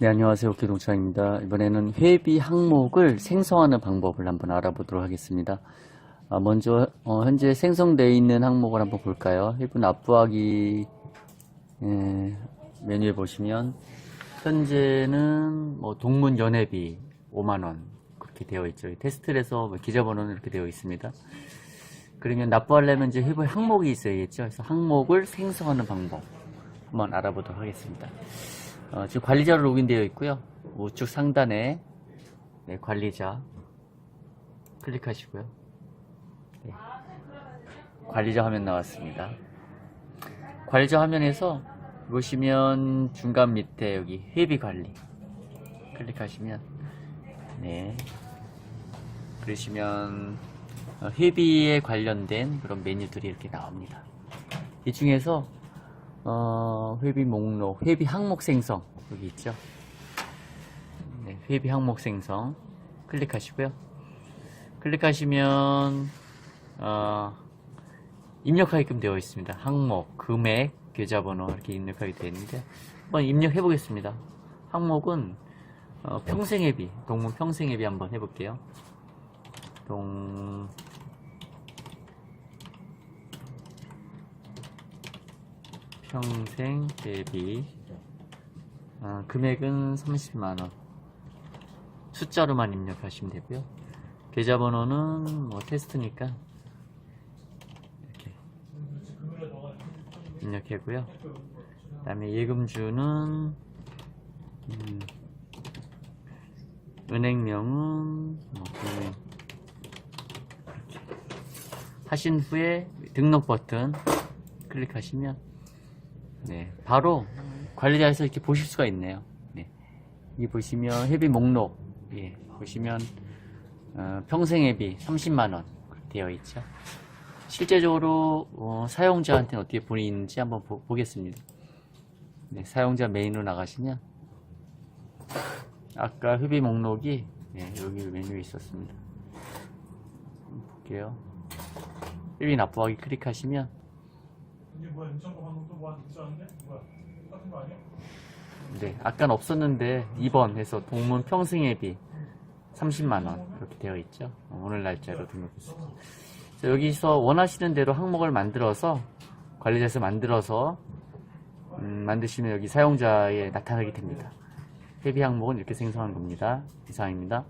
네, 안녕하세요. 기동창입니다. 이번에는 회비 항목을 생성하는 방법을 한번 알아보도록 하겠습니다. 아, 먼저 어, 현재 생성되어 있는 항목을 한번 볼까요? 회비 납부하기 예, 메뉴에 보시면 현재는 뭐 동문 연회비 5만 원 그렇게 되어 있죠. 테스트에서 뭐 기자번호는 이렇게 되어 있습니다. 그러면 납부하려면 이제 회비 항목이 있어야겠죠. 그래서 항목을 생성하는 방법 한번 알아보도록 하겠습니다. 어, 지금 관리자로 로그인되어 있고요. 우측 상단에 네, 관리자 클릭하시고요. 네. 관리자 화면 나왔습니다. 관리자 화면에서 보시면 중간 밑에 여기 회비 관리 클릭하시면 네 그러시면 어, 회비에 관련된 그런 메뉴들이 이렇게 나옵니다. 이 중에서 어, 회비 목록, 회비 항목 생성 여기 있죠. 네, 회비 항목 생성 클릭하시고요. 클릭하시면 어, 입력하게끔 되어 있습니다. 항목, 금액, 계좌번호 이렇게 입력하게 되어 있는데 한번 입력해 보겠습니다. 항목은 어, 평생회비, 동문 평생회비 한번 해볼게요. 동 평생 대비. 아, 금액은 30만원. 숫자로만 입력하시면 되고요. 계좌번호는 뭐 테스트니까 이렇게 입력하고요. 그 다음에 예금주는 음, 은행명은 뭐 금융 이렇게 하신 후에 등록 버튼 클릭하시면 네, 바로 관리자에서 이렇게 보실 수가 있네요. 네. 여기 보시면 회비 목록, 예, 보시면 어, 평생 회비 30만 원 되어 있죠. 실제적으로 어, 사용자한테는 어떻게 보이는지 한번 보, 보겠습니다. 네, 사용자 메인으로 나가시면 아까 회비 목록이 네, 여기 메뉴에 있었습니다. 볼게요. 회비 납부하기 클릭하시면 이게 뭐야 인천거 방금 또 뭐한 있지 않은데? 뭐야 똑같은 거 아니야? 네, 아까는 없었는데 2번 해서 동문 평승예비 30만 원 이렇게 되어 있죠. 어, 오늘 날짜로 등록했습니다. 여기서 원하시는 대로 항목을 만들어서 관리자에서 만들어서 음, 만드시면 여기 사용자에 나타나게 됩니다. 회비 항목은 이렇게 생성한 겁니다. 이상입니다.